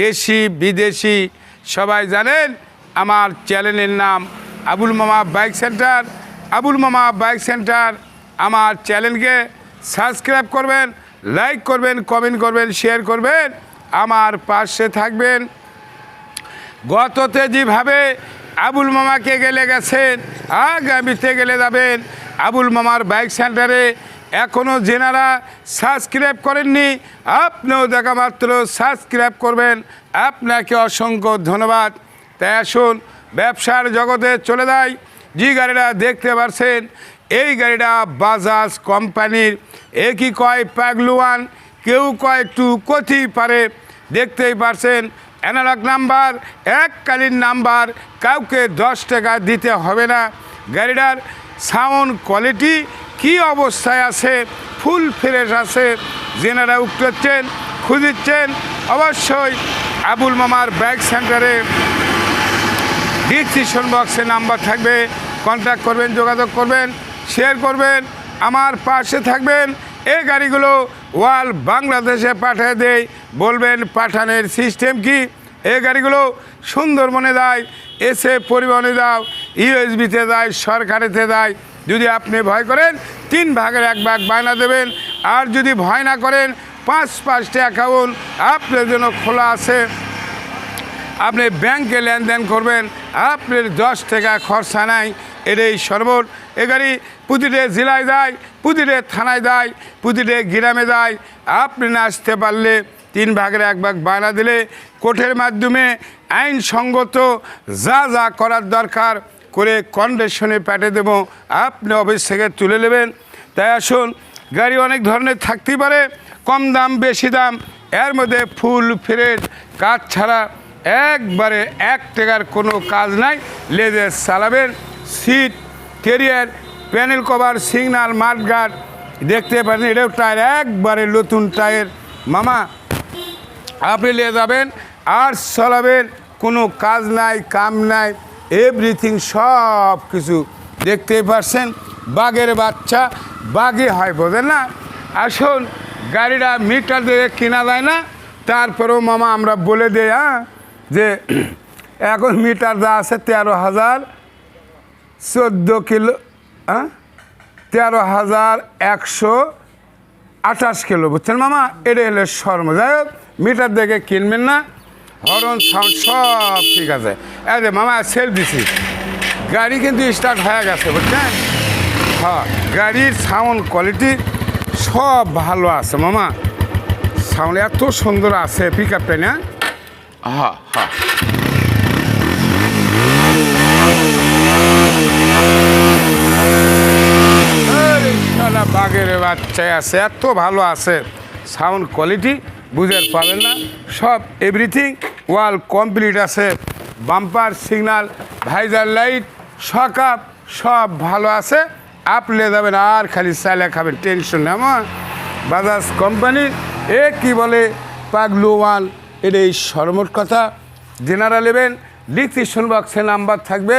দেশি, বিদেশি, সবাই জানেন আমার চ্যানেলের নাম আবুল মামা বাইক সেন্টার। আবুল মামা বাইক সেন্টার, আমার চ্যানেলকে সাবস্ক্রাইব করবেন, লাইক করবেন, কমেন্ট করবেন, শেয়ার করবেন, আমার পাশে থাকবেন। গততে যেভাবে আবুল মামাকে গেলে গেছেন, আগামীতে গেলে যাবেন আবুল মামার বাইক সেন্টারে। এখনও যেনারা সাবস্ক্রাইব করেননি, আপনিও দেখা মাত্র সাবস্ক্রাইব করবেন। আপনাকে অসংখ্য ধন্যবাদ। তাই আসুন, ব্যবসার জগতে চলে যায় যে গাড়িটা দেখতে পারছেন, এই গাড়িটা বাজাজ কোম্পানির। একই কয় প্যাগলুয়ান কেউ কয় একটু কথি পারে। দেখতেই পারছেন অ্যানালগ নাম্বার এককালীন নাম্বার কাউকে দশ টাকা দিতে হবে না। গাড়িটার সাউন্ড কোয়ালিটি কি অবস্থায় আছে? ফুল ফ্রেশ আছে? যেনারা উঠতেছেন খুঁজিচ্ছেন অবশ্যই আবুল মামার ব্যাগ সেন্টারে ডিসক্রিপশন বক্সে নাম্বার থাকবে। কন্ট্যাক্ট করবেন, যোগাযোগ করবেন, শেয়ার করবেন, আমার পাশে থাকবেন। এই গাড়িগুলো ওয়াল বাংলাদেশে পাঠিয়ে দেয় বলবেন পাঠানোর সিস্টেম কি? এই গাড়িগুলো সুন্দরবনে দেয়, এসে পরিবহনে দাও ইউএসবিতে দেয়, সরকারিতে দেয়। যদি আপনি ভয় করেন, তিন ভাগের এক ভাগ বায়না দেবেন। আর যদি ভয় না করেন, পাঁচ পাঁচটি অ্যাকাউন্ট আপনার জন্য খোলা আছে। আপনি ব্যাংকে লেনদেন করবেন, আপনার দশ টাকা খরচা নাই, এটাই সর্বট এ গাড়ি প্রতিটা জেলায় যায়, প্রতিটা থানায় যায়, প্রতিটা গ্রামে যায়। আপনি না আসতে পারলে তিন ভাগের এক ভাগ বায়না দিলে কোর্টের মাধ্যমে আইনসঙ্গত যা যা করার দরকার করে কন্ডিশনে পাঠিয়ে দেবো। আপনি অফিস থেকে তুলে নেবেন। তাই আসুন, গাড়ি অনেক ধরনের থাকতেই পারে, কম দাম, বেশি দাম। এর মধ্যে ফুল ফ্রেশ কাজ ছাড়া একবারে এক টাকার কোনো কাজ নাই। লেজে চালাবেন seat carrier panel cover signal mudguard দেখতে পারেন, এটাও টায়ার একবারে নতুন টায়ার মামা, আপনি নিয়ে যাবেন আর চালাবেন, কোনো কাজ নাই, কাম নাই। এভরিথিং সব কিছু দেখতেই পারছেন। বাঘের বাচ্চা বাঘে হয় বোঝেন না? আসুন গাড়িটা মিটার দিয়ে কেনা যায় না, তারপরেও মামা আমরা বলে দিই হ্যাঁ যে এখন মিটার যা আছে তেরো হাজার চোদ্দ কিলো হ্যাঁ তেরো হাজার একশো আঠাশ কিলো, বুঝছেন মামা? এটা হলে শর্ম। যাই হোক, মিটার দেখে কিনবেন না। হরন সাউন্ড সব ঠিক আছে। আরে মামা সেল দিছি। গাড়ি কিন্তু স্টার্ট হয়ে গেছে বুঝছেন? হ্যাঁ গাড়ির সাউন্ড কোয়ালিটি সব ভালো আছে মামা। সাউন্ড এত সুন্দর আছে পিক আপটা না? হ্যাঁ হ্যাঁ। বাঘের বাচ্চায় আছে এত ভালো আছে। সাউন্ড কোয়ালিটি বুঝে পাবেন না। সব এভরিথিং ওয়াল কমপ্লিট আছে, বাম্পার সিগনাল, ভাইজার লাইট, সকাপ, সব ভালো আছে। আপনি যাবেন আর খালি চাইলে খাবেন, টেনশন আমার। বাজাজ কোম্পানির এ কি বলে, পাগলু ওয়ান এটা এই সরমোট কথা। জেনারা নেবেন, ডিসক্রিপশন বক্সে নাম্বার থাকবে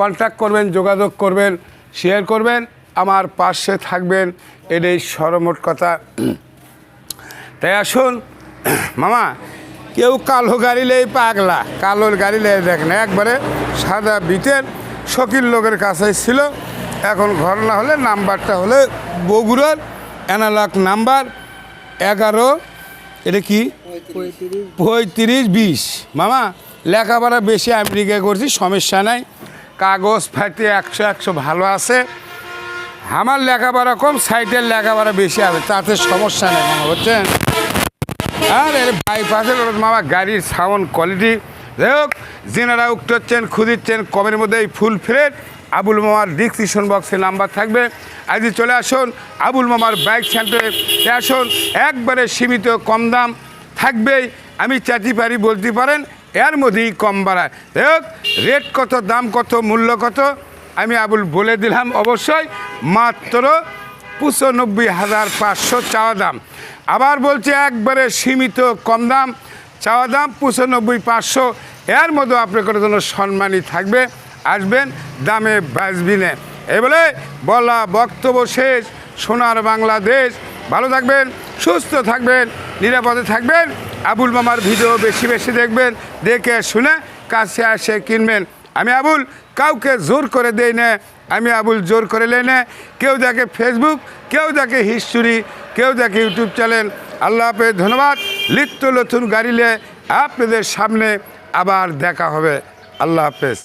কন্ট্যাক্ট করবেন, যোগাযোগ করবেন, শেয়ার করবেন, আমার পাশে থাকবেন, এটাই সরমোট কথা। তাই আসুন, মামা কেউ কালো গাড়ি লেই পাগলা। কালোর গাড়ি লেই না, একবারে সাদা বিটের শকির লোকের কাছে ছিল। এখন ঘর না হলে নাম্বারটা হলে বগুড়ার অ্যানালগ নাম্বার এগারো, এটা কি? পঁয়ত্রিশ বিশ। মামা, লেখাপড়া বেশি আমেরিকা করছি, সমস্যা নাই। কাগজ ফাইতে একশো একশো ভালো আছে। আমার লেখাপড়া কম, সাইটের লেখাপড়া বেশি আছে তাতে সমস্যা নেই মামা বুঝছেন? আর বাইপাসের মামা গাড়ির সাউন্ড কোয়ালিটি যাই হোক, যেনারা উক্ত হচ্ছেন, খুঁজিচ্ছেন, কমের মধ্যে এই ফুল ফ্রেড আবুল মামার ডিসক্রিপশন বক্সে নাম্বার থাকবে। আজই চলে আসুন, আবুল মামার বাইক সেন্টারে আসুন, একবারে সীমিত কম দাম থাকবেই, আমি চাইতে পারি বলতে পারেন, এর মধ্যেই কম বাড়ায়। যাই হোক রেট কত, দাম কত, মূল্য কত, আমি আবুল বলে দিলাম অবশ্যই, মাত্র পঁচানব্বই হাজার পাঁচশো চাওয়া দাম। আবার বলছে একবারে সীমিত কম দাম, চাওয়া দাম পঁচানব্বই পাঁচশো। এর মধ্যে আপনার জন্য সম্মানই থাকবে, আসবেন দামে বাঁচবি না এই বলে বলা বক্তব্য শেষ, সোনার বাংলাদেশ। ভালো থাকবেন, সুস্থ থাকবেন, নিরাপদে থাকবেন। আবুল মামার ভিডিও বেশি বেশি দেখবেন, দেখে শুনে কাছে আসে কিনবেন। আমি আবুল, কাউকে জোর করে দেই না। আমি আবুল জোর করে লেনে কেউ দেখে ফেসবুক কেউ দেখে হিস্টোরি কেউ দেখে ইউটিউব চ্যানেল আল্লাহ হাফেজ, ধন্যবাদ। লিপ্ত নতুন গাড়িলে আপনাদের সামনে আবার দেখা হবে। আল্লাহ হাফেজ।